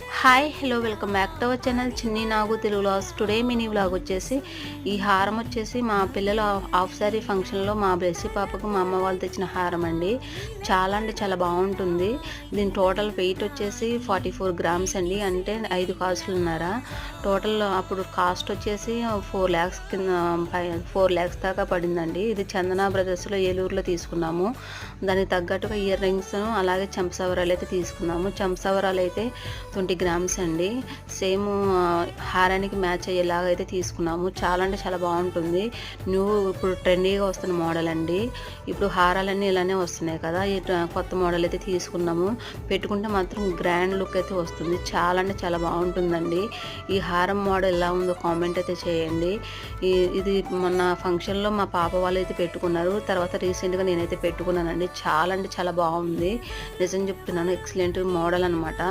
Hi hello welcome back to our channel Chinni Nagu Telugu loss today mini vlog వచ్చేసి ఈ హారం వచ్చేసి మా పిల్లల హాఫ్ సారీ ఫంక్షన్లో మా బెస్సి పాపకు మా అమ్మ వాళ్ళు తెచ్చిన హారం అండి. చాలా అంటే చాలా బాగుంటుంది. దీని టోటల్ వెయిట్ వచ్చేసి ఫార్టీ ఫోర్ గ్రామ్స్ అండి. అంటే ఐదు కాసులు ఉన్నారా. టోటల్ అప్పుడు కాస్ట్ వచ్చేసి ఫోర్ ల్యాక్స్ కింద ఫోర్ ల్యాక్స్ దాకా పడిందండి. ఇది చందన బ్రదర్స్లో ఏలూరులో తీసుకున్నాము. దానికి తగ్గట్టుగా ఇయర్ రింగ్స్ అలాగే చెంపసవరాలు అయితే తీసుకున్నాము. చెంపసవరాలు అయితే ట్వంటీ గ్రామ్స్ అండి. సేమ్ హారానికి మ్యాచ్ అయ్యేలాగా అయితే తీసుకున్నాము. చాలా అంటే చాలా బాగుంటుంది. న్యూ ఇప్పుడు ట్రెండీగా వస్తున్న మోడల్ అండి. ఇప్పుడు హారాలన్నీ ఇలానే వస్తున్నాయి కదా. ఈ కొత్త మోడల్ అయితే తీసుకున్నాము. పెట్టుకుంటే మాత్రం గ్రాండ్ లుక్ అయితే వస్తుంది. చాలా అంటే చాలా బాగుంటుందండి. ఈ హారం మోడల్ ఎలా ఉందో కామెంట్ అయితే చేయండి. ఇది మొన్న ఫంక్షన్లో మా పాప వాళ్ళు అయితే పెట్టుకున్నారు. తర్వాత రీసెంట్గా నేనైతే పెట్టుకున్నానండి. చాలా అంటే చాలా బాగుంది. నిజం చెప్తున్నాను ఎక్సలెంట్ మోడల్ అనమాట